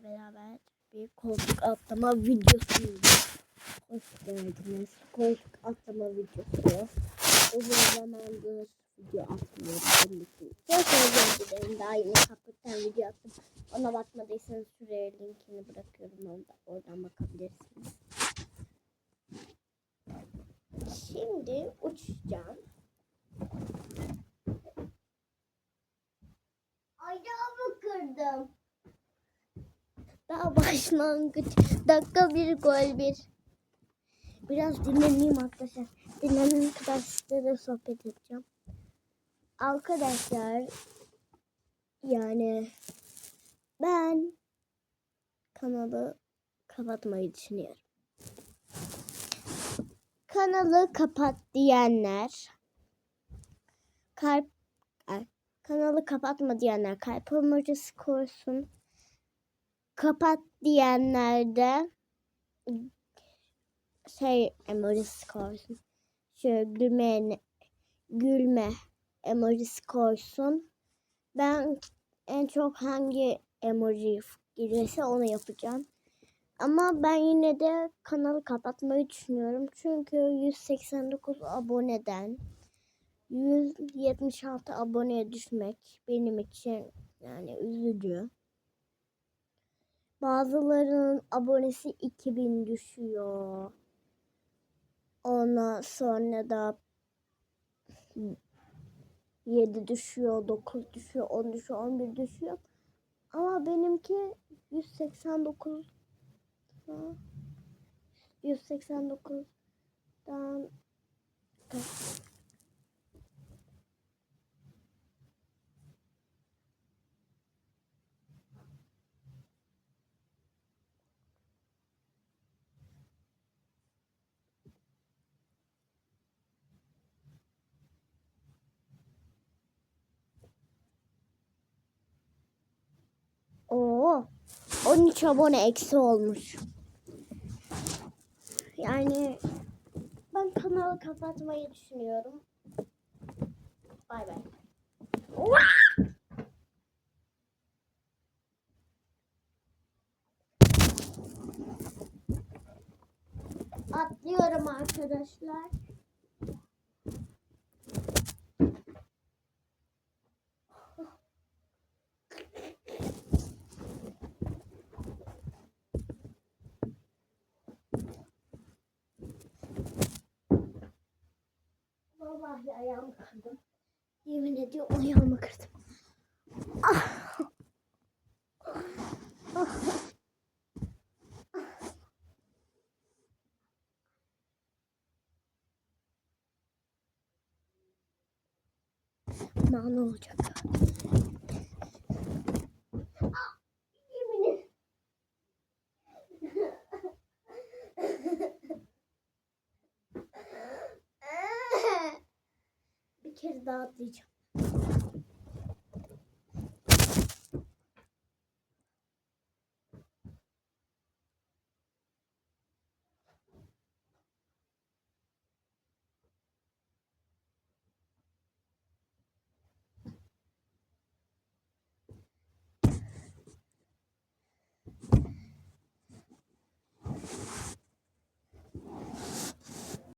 sizlerle beraber bir koltuk atlama videosu. Hoş geldiniz. Koltuk atlama videosu. Uzun zamandır video atmıyorum. Çok özür. Daha yeni kapıktan video attım. Ona bakmadıysanız şuraya linkini bırakıyorum. Orada, oradan bakabilirsiniz. Şimdi uçacağım. Ayağımı kırdım. Daha başlangıç. Dakika bir gol bir. Biraz dinleneyim arkadaşlar. Dinlenene kadar sohbet edeceğim. Arkadaşlar yani ben kanalı kapatmayı düşünüyorum. Kanalı kapat diyenler kalp kanalı kapatma diyenler kalp emojisi koysun. Kapat diyenler de şey emojisi koysun. Şöyle gülme gülme emojisi koysun. Ben en çok hangi emoji gelirse onu yapacağım. Ama ben yine de kanalı kapatmayı düşünüyorum. Çünkü 189 aboneden 176 aboneye düşmek benim için yani üzücü. Bazılarının abonesi 2000 düşüyor. Ondan sonra da 7 düşüyor, 9 düşüyor, 10 düşüyor, 11 düşüyor. Ama benimki 189 189'dan 13 abone eksi olmuş. Yani ben kanalı kapatmayı düşünüyorum. Bay bay. Atlıyorum arkadaşlar. Vallahi ayağımı kırdım. Yemin ediyorum ayağımı kırdım. Ah. Ah. Ama ne olacak? Ah, yemin ederim. Kere daha.